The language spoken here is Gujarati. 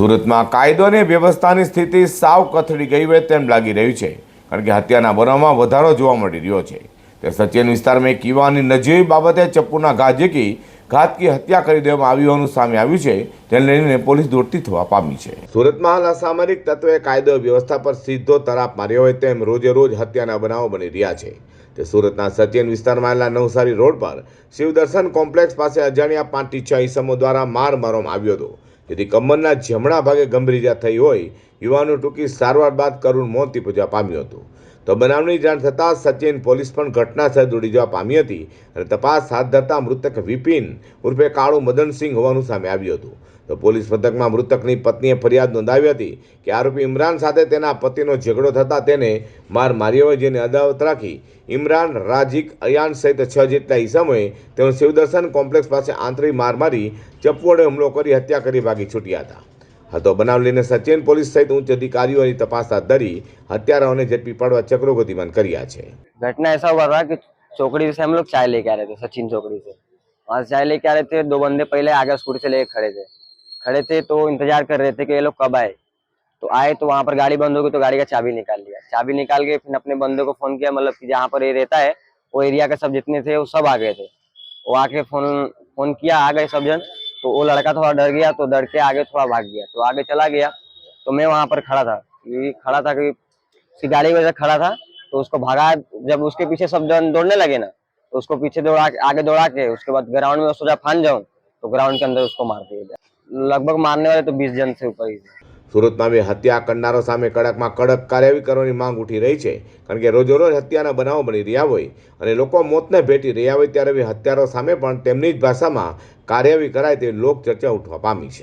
સુરતમાં કાયદો અને વ્યવસ્થાની સ્થિતિ સાવ કથળી ગઈ હોય તેમ લાગી રહ્યું છે. કારણ કે હત્યાના બનાવમાં વધારો જોવા મળી રહ્યો છે. તે સચિન વિસ્તારમાં એક યુવાની નજીવી બાબતે ચપ્પુના ઘા ઝીકી ઘાતકી હત્યા કરી દેવામાં આવી હોવાનું સામે આવ્યું છે. તેને લઈને પોલીસ દોડતી થવા પામી છે. સુરતમાં હાલ અસામરિક તત્વે કાયદો વ્યવસ્થા પર સીધો તરાપ માર્યો હોય તેમ રોજે રોજ હત્યાના બનાવો બની રહ્યા છે. તે સુરતના સચિન વિસ્તારમાં આવેલા નવસારી રોડ પર શિવદર્શન કોમ્પ્લેક્સ પાસે અજાણ્યા પાંચ છ ઈસમો દ્વારા માર મારવામાં આવ્યો હતો. જેથી કમરના જમણા ભાગે ગંભીર ઇજા થઈ હોય, યુવાનો ટૂંકી સારવાર બાદ કરુણ મોત નીપજવા પામ્યું હતું. તો બનાવની જાણ થતાં સચિન પોલીસ પણ ઘટના સ્થળે દોડી જવા પામી હતી અને તપાસ હાથ ધરતા મૃતક વિપિન ઉર્ફે કાળુ મદનસિંહ હોવાનું સામે આવ્યું હતું. તો પોલીસ મથકમાં મૃતકની પત્નીએ ફરિયાદ નોંધાવી હતી કે આરોપી ઇમરાન સાથે તેના પતિનો ઝઘડો થતાં તેને માર માર્યો હોય જેને અદાવત રાખી ઇમરાન રાજીક અયાન સહિત છ જેટલા ઈસમોએ તેઓ શિવદર્શન કોમ્પ્લેક્સ પાસે આંતરી માર મારી ચપ્પુ વડે હુમલો કરી હત્યા કરી ભાગી છૂટ્યા હતા હતો બનાવ લઈને સચિન પોલીસ સહિત ઉચ્ચ અધિકારીઓની તપાસ હાથ ધરી હત્યારાઓને ઝડપી પાડવા ચક્રો ગતિમાન કર્યા છે घटना ऐसा हुआ था कि चौकड़ी से हम लोग चाय लेके आ रहे थे सचिन चौकड़ी से वहाँ से चाय लेके आ रहे थे दो बंदे पहले आगे स्कूटी से लेके खड़े थे खड़े थे तो इंतज़ार कर रहे थे कि ये लोग कब आए। तो आए तो वहाँ पर गाड़ी बंद हो गई तो गाड़ी का चाबी निकाल लिया। चाबी निकाल के फिर अपने बंदे को फ़ोन किया मतलब कि जहाँ पर ये रहता है, वो एरिया के सब जितने थे, वो सब आ गए थे। वो आके फ़ोन फ़ोन किया, आ गए सब जन। तो वो लड़का थोड़ा डर गया तो डर के आगे थोड़ा भाग गया। तो आगे चला गया। तो मैं वहाँ पर खड़ा था। खड़ा था कि गाड़ी वजह खड़ा था। तो उसको भागा, जब उसके पीछे सब जन दौड़ने लगे ना तो उसको पीछे दौड़ा, आगे दौड़ा के, उसके बाद ग्राउंड में सोचा फान जाऊँ तो ग्राउंड के अंदर उसको मार दिया गया लगभग मारने वाले तो बीस जन से ऊपर ही थे સુરતમાં બી હત્યા કરનારો સામે કડકમાં કડક કાર્યવાહી કરવાની માંગ ઉઠી રહી છે કારણ કે રોજોરોજ હત્યાના બનાવો બની રહ્યા હોય અને લોકો મોતને ભેટી રહ્યા હોય ત્યારે બી હત્યારો સામે પણ તેમની જ ભાષામાં કાર્યવાહી કરાય તેવી લોક ચર્ચા ઉઠવા પામી છે